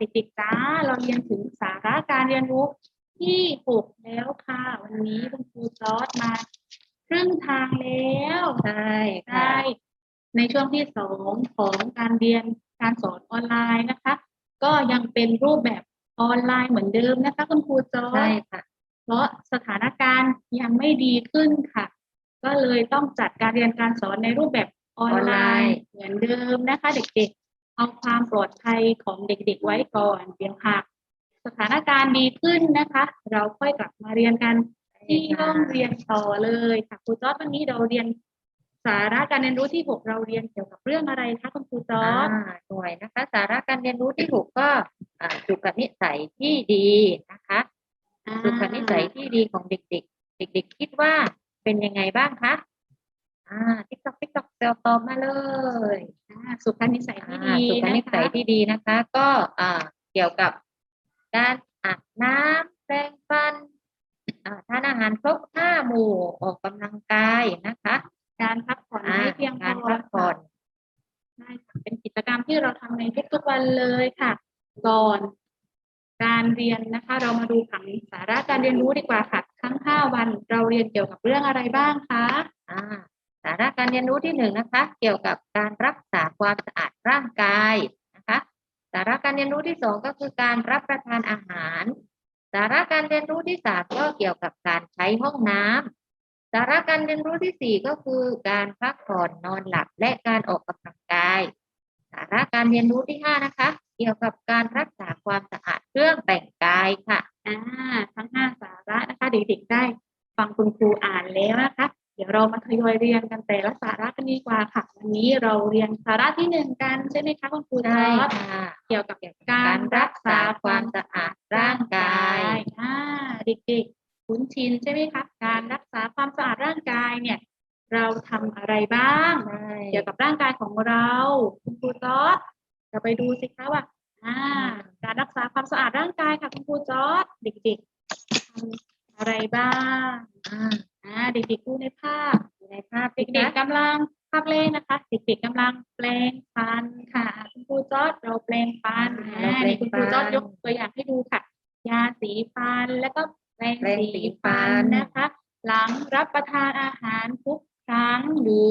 เด็กๆจ้า เราเรียนถึงสาระการเรียนรู้ที่หกแล้วค่ะ วันนี้คุณครูจอร์ดมาครึ่งทางแล้วใช่ค่ะได้ในช่วงที่สองของการเรียนการสอนออนไลน์นะคะ ก็ยังเป็นรูปแบบออนไลน์เหมือนเดิมนะคะ คุณครูจอใช่ร์ดค่ะเพราะสถานการณ์ยังไม่ดีขึ้นค่ะ ก็เลยต้องจัดการเรียนการสอนในรูปแบบออนไลน์เหมือนเดิมนะคะ เด็กๆ เอาความปลอดภัยของเด็กๆไว้ก่อนเพียงค่ะสถานการณ์ดีขึ้นนะคะ เราค่อยกลับมาเรียนกันที่ห้องเรียนต่อเลยค่ะครูจอร์ดวันนี้เราเรียนสาระการเรียนรู้ที่หกเราเรียนเกี่ยวกับเรื่องอะไรคะคุณครูจออ่าร์ดหน่วยนะคะ สาระการเรียนรู้ที่ถูกก็อ่าสุขนิสัยที่ดีนะคะสุขนิสัยที่ดีของเด็ก ๆ เด็ก ๆ คิดว่าเป็นยังไงบ้างคะอ่าติ๊กตอกติ๊กตอกเซลตอบมาเลย สุขนิสัยที่อ่าดีสุขนะนิสัคะยที่ดีนะคะ ก็อ่าเกี่ยวกับการอาบน้ำแปรงฟันอ่าทานอาหารครบห้าหมู่ออกกำลังกายนะคะ การพักผ่อนอ่าให้เพียงพการอพักผ่อนใช่ค่ะเป็นกิจกรรมที่เราทำในทุกๆวันเลยค่ะก่อนการเรียนนะคะ เรามาดูผังสาระการเรียนรู้ดีกว่าค่ะทั้งห้าวันเราเรียนเกี่ยวกับเรื่องอะไรบ้างคะอ่า สาระการเรียนรู้ที่หนึ่งนะคะ เกี่ยวกับการรักษาความสะอาดร่างกายนะคะ สาระการเรียนรู้ที่สองก็คือการรับประทานอาหาร สาระการเรียนรู้ที่สามก็เกี่ยวกับการใช้ห้องน้ำสาระการเรียนรู้ที่สี่ก็คือการพักผ่อนนอนหลับและการออกกำลังกาย สาระการเรียนรู้ที่ห้านะคะ เกี่ยวกับการรักษาความสะอาดเครื่องแต่งกายค่ะอ่าทั้งห้าสาระนะคะเด็กๆได้ ฟังคุณครูอ่านแล้วนะคะ ดี๋ยวเรามาทยอยเรียนกันแต่ละสาระกันดีกว่าค่ะ วันนี้เราเรียนสาระที่หนึ่งกันใช่ไหมคะคุณครูจ๊อร์จค่ะเกี่ยวกับการรักษาความสะอาดร่างกายอ่าเด็กๆคุ้นชินใช่ไหมคะการรักษาความสะอาดร่างกายเนี่ย เราทำอะไรบ้าง เกี่ยวกับร่างกายของเราคุณครูจอร์ดจะไปดูสิคะว่าการรักษาความสะอาดร่างกายค่ะคุณครูจอร์ดเด็กๆ อะไรบ้างอ่าอ่าเด็กๆดูในภาพในภาพเด็กๆกำลังภาพเล่นนะคะ เด็กๆกำลังแปลงฟันค่ะ คุณครูจอดเราแปลงฟันอ่าแปลนี่คุณครูจอดยกตัวอย่างให้ดูค่ะ ยาสีฟันแล้วก็แปรงสีฟันนะคะ หลังรับประทานอาหารทุกครั้งหรือ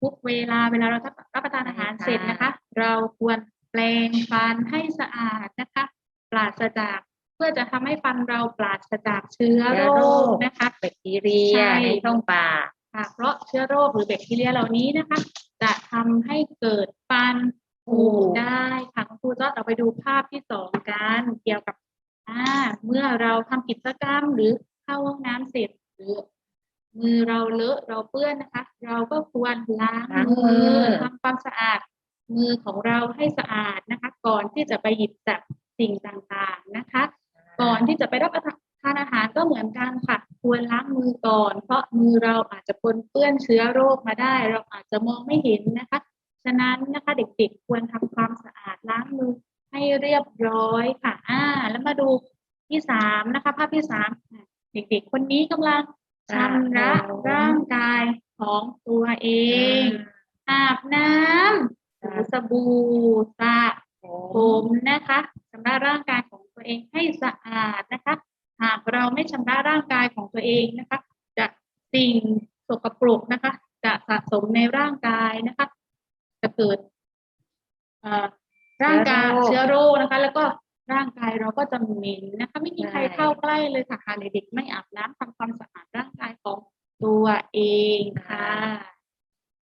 ทุกเวลาเวลาเรารับประทานอาหารเสร็จนะคะ เราควรแปรงฟันให้สะอาดนะคะ ปราศจาก พื่อจะทำให้ฟันเราปราศจากเชื้อโรคนะคะแบคทีเรียใช่ในช่องปากค่ะเพราะเชื้อโรคหรือแบคทีเรียเหล่านี้นะคะ จะทำให้เกิดฟันผุได้ค่ะคุณครูจอดเราไปดูภาพที่สองกันเกี่ยวกับอ่าเมื่อเราทำกิจกรรมหรือเข้าห้องน้ำเสร็จหรือมือเราเลอะเราเปื้อนนะคะ เราก็ควรล้างล้างมืมืออทำความสะอาด มือของเราให้สะอาดนะคะ ก่อนที่จะไปหยิบจับสิ่งต่างๆนะคะ ก่อนที่จะไปรับประทานอาหารก็เหมือนกันค่ะ ควรล้างมือก่อน เพราะมือเราอาจจะปนเปื้อนเชื้อโรคมาได้ เราอาจจะมองไม่เห็นนะคะ ฉะนั้นนะคะเด็กๆ ควรทำความสะอาดล้างมือให้เรียบร้อยค่ะอ่าแล้วมาดูที่สามนะคะ ภาพที่สามอะเด็กๆ คนนี้กำลังชำระร่างกายของตัวเอง อาบน้ำถูสบู่สระผผมมนะคะชำระร่างกายของ ตัวเองให้สะอาดนะคะ หากเราไม่ชำระร่างกายของตัวเองนะคะ จะสิ่งสกปรกนะคะ จะสะสมในร่างกายนะคะ จะเกิดร่างกายเชื้อโรคนะคะ แล้วก็ร่างกายเราก็จะเหม็นนะคะ ไม่มีใครเข้าใกล้เลยค่ะหากเด็กไม่อาบน้ำทำความสะอาดร่างกายของตัวเองค่ะ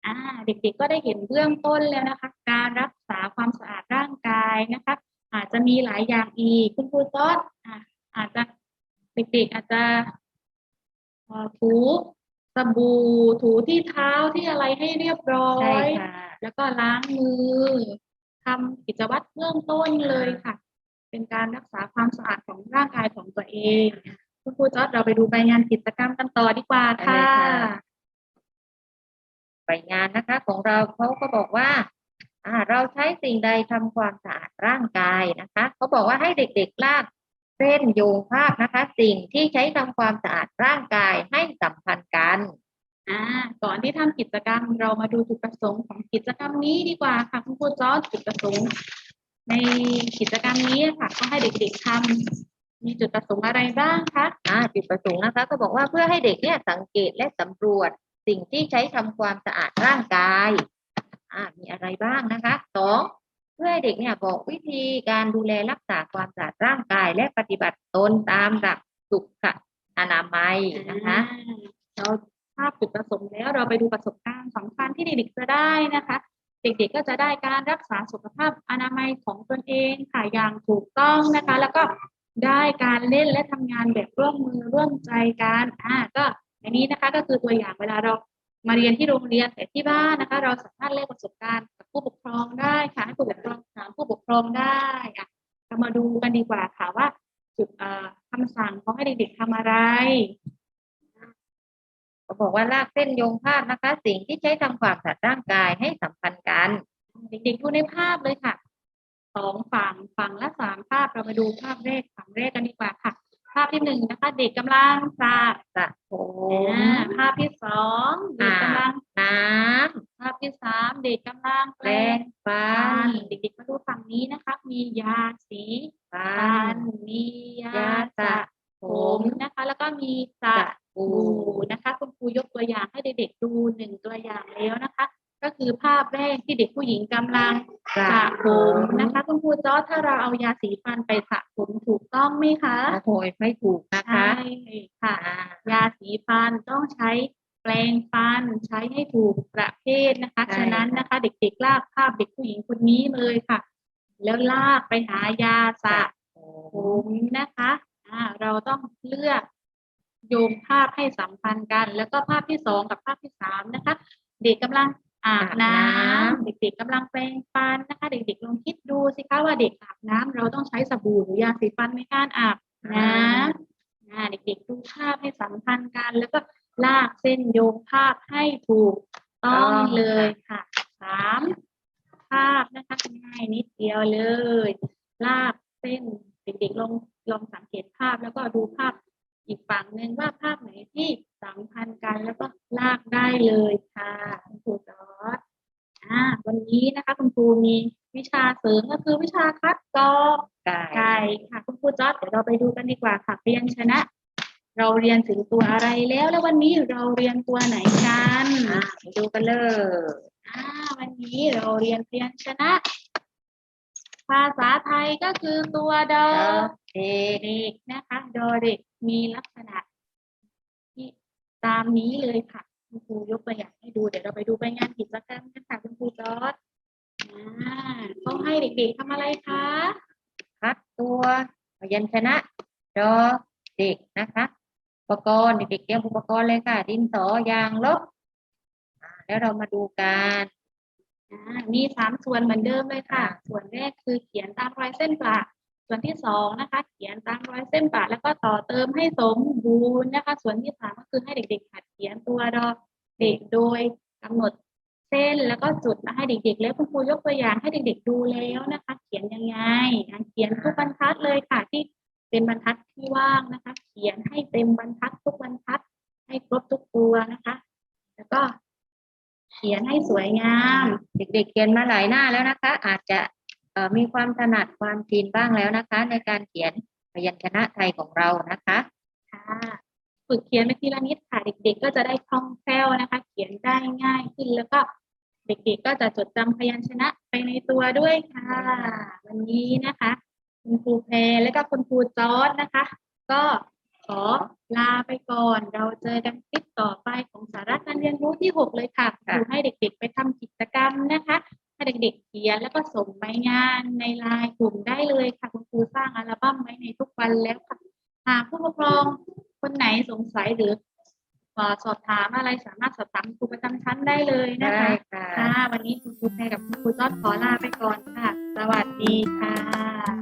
อ่าเด็กๆก็ได้เห็นเบื้องต้นแล้วนะคะ การรักษาความสะอาดร่างกายนะคะ อาจจะมีหลายอย่างอีก คุณครูซอสอะอาจจะเด็กๆอาจจะเอ่อถูสบู่ถูที่เท้าที่อะไรให้เรียบร้อใช่ยค่ะแล้วก็ล้างมือทำกิจวัตรเบื้องต้นเลยค่ะ เป็นการรักษาความสะอาดของร่างกายของตัวเอง คุณครูจอร์ดเราไปดูใบงานกิจกรรมกันต่อดีกว่าค่ะได้เลยค่ะไปงานนะคะ ของเราเขาก็บอกว่าอ่า เราใช้สิ่งใดทำความสะอาดร่างกายนะคะเขาบอกว่าให้เด็กๆลากเส้นโยงภาพนะคะ สิ่งที่ใช้ทำความสะอาดร่างกายให้สัมพันธ์กันอ่าก่อนที่ทำกิจกรรมเรามาดูจุดประสงค์ของกิจกรรมนี้ดีกว่าค่ะคุณครูจอร์จจุดประสงค์ ในกิจกรรมนี้ค่ะก็ให้เด็กๆทำมีจุดประสงค์อะไรบ้างคะอ่าจุดประสงค์นะคะ ก็บอกว่าเพื่อให้เด็กเนี่ยสังเกตและสำรวจสิ่งที่ใช้ทำความสะอาดร่างกาย อ่ามีอะไรบ้างนะคะสองเพื่อให้เด็กเนี่ยบอกวิธีการดูแลรักษาความสะอาดร่างกายและปฏิบัติตนตามหลักสุขอนามัยนะคะอ่าเราทราบจุดประสงค์แล้วเราไปดูประสบการณ์สำคัญที่เด็กๆจะได้นะคะ เด็กๆก็จะได้การรักษาสุขภาพอนามัยของตนเองค่ะอย่างถูกต้องนะคะ แล้วก็ได้การเล่นและทำงานแบบร่วมมือร่วมใจกันอ่าก็อันนี้นะคะก็คือตัวอย่างเวลาเรา มาเรียนที่โรงเรียนแต่ที่บ้านนะคะ เราสามารถเล่นประสบการณ์กับผู้ปกครองได้ค่ะให้ผู้ปกครองถามผู้ปกครองได้อะเรามาดูกันดีกว่าค่ะว่าจุดคำสั่งเขาให้เด็กๆทำอะไรก็บอกว่าลากเส้นโยงภาพนะคะ สิ่งที่ใช้ทำความสะอาดร่างกายให้สัมพันธ์กัน เด็กๆดูในภาพเลยค่ะสองฝั่งฝั่งละสามภาพเรามาดูภาพแรกฝั่งแรกกันดีกว่าค่ะ ภาพที่หนึ่งนะคะ เด็กกำลังสระสระผมอ่าภาพที่สองเด็กกำลังน้ภาพที่สามเด็กกำลังำแปแปรรงงฟัฟันนเด็กๆมาดูฝั่งนี้นะคะ มียาสีฟัฟันนมียายาสสระระผผมมนะคะ แล้วก็มีสสระระปูดูนะคะ คุณครูยกตัวอย่างให้เด็กๆดูหนึ่งตัวอย่างแล้วนะคะ ก็คือภาพแรกที่เด็กผู้หญิงกำลังสสระผมนะคะคุณครูจอร์จถ้าเราเอายาสีฟันไปสระผมถูกต้องไหมคะโอ้โหไม่ถูกนะคะใช่ค่ะอ่ายาสีฟันต้องใช้แปรงฟันใช้ให้ถูกประเภทนะคะใช่ฉะนั้นนะคะ เด็กๆลากภาพเด็กผู้หญิงคนนี้เลยค่ะ แล้วลากไปหายาสระโอ้ผมนะคะอ่าเราต้องเลือกโยงภาพให้สัมพันธ์กัน แล้วก็ภาพที่สองกับภาพที่สามนะคะ เด็กกำลัง อาบน้ำเด็กๆกำลังแปรงฟันนะคะ เด็กๆลองคิดดูสิคะว่าเด็กอาบน้ำเราต้องใช้สบู่หรือยาสีฟันในการอาบน้ำอ่าเด็กๆดูภาพให้สัมพันธ์กัน แล้วก็ลากเส้นโยงภาพให้ถูกต้องเลยค่ะสามภาพนะคะง่ายนิดเดียวเลย ลากเส้นเด็กๆลองลองสังเกตภาพแล้วก็ดูภาพอีกฝั่งหนึ่งว่าภาพไหนที่ สัมพันธ์กันแล้วก็ลากได้เลยค่ะคุณครูจอร์ดอ่าวันนี้นะคะคุณครูมีวิชาเสริมก็คือวิชาคัดกรองไก่ไก่ค่ะคุณครูจอร์ดเดี๋ยวเราไปดูกันดีกว่าค่ะพยัญชนะ เราเรียนถึงตัวอะไรแล้ว แล้ววันนี้เราเรียนตัวไหนกันอ่าไปดูกันเลยอ่าวันนี้เราเรียนพยัญชนะ ภาษาไทยก็คือตัวดอเด็กเด็กนะคะดอเด็กมีลักษณะที่ ตามนี้เลยค่ะคุณครูยกตัวอย่างให้ดูเดี๋ยวเราไปดูไปงานกิจกรรมกันค่ะคุณครูจอร์ดอ่าเขาให้เด็กๆทำอะไรคะคัดตัวพยัญชนะดอเด็กนะคะอุปกรณ์เด็กๆเตรียมอุปกรณ์เลยค่ะ ดินสอยางลบอ่าแล้วเรามาดูกันอ่ามีสามส่วนเหมือนเดิมเลยค่ะ ส่วนแรกคือเขียนตามรอยเส้นประ ส่วนที่สองนะคะ เขียนตามรอยเส้นประแล้วก็ต่อเติมให้สมบูรณ์นะคะ ส่วนที่สามก็คือให้เด็ก ๆ หัดเขียนตัวดอเด็กโดยกำหนดเส้นแล้วก็จุดมาให้เด็ก ๆ แล้วคุณครูยกตัวอย่างให้เด็ก ๆ ดูแล้วนะคะ เขียนยังไงเขียนทุกบรรทัดเลยค่ะที่เป็นบรรทัดที่ว่างนะคะ เขียนให้เต็มบรรทัดทุกบรรทัด ให้ครบทุกตัวนะคะ แล้วก็เขียนให้สวยงาม เด็ก ๆ เขียนมาหลายหน้าแล้วนะคะ อาจจะ มีความถนัดความชินบ้างแล้วนะคะ ในการเขียนพยัญชนะไทยของเรานะคะค่ะฝึกเขียนไปทีละนิดค่ะเด็ก ๆ ก็จะได้คล่องแคล่วนะคะ เขียนได้ง่ายขึ้นแล้วก็เด็กๆก็จะจดจำพยัญชนะไปในตัวด้วยค่ะ วันนี้นะคะ คุณครูแพรและก็คุณครูจอร์ดนะคะ ก็ขอลาไปก่อน เราเจอกันคลิปต่อไปของสาระการเรียนรู้ที่หกเลยค่ะคค่ะรูให้เด็กๆ ไปทำกิจกรรมนะคะ ให้เด็กๆเขียนแล้วก็ส่งใบงานในไลน์กลุ่มได้เลยค่ะคุณครูสร้างอัลบั้มไว้ในทุกวันแล้วค่ะหากผู้ปกครองคนไหนสงสัยหรือเอ่อสอบถามอะไรสามารถสอบถามครูประจำชั้นได้เลยนะได้คะค่ะค่ะวันนี้คุณครูแพรกับคุณครูจอดขอลาไปก่อนค่ะ สวัสดีค่ะ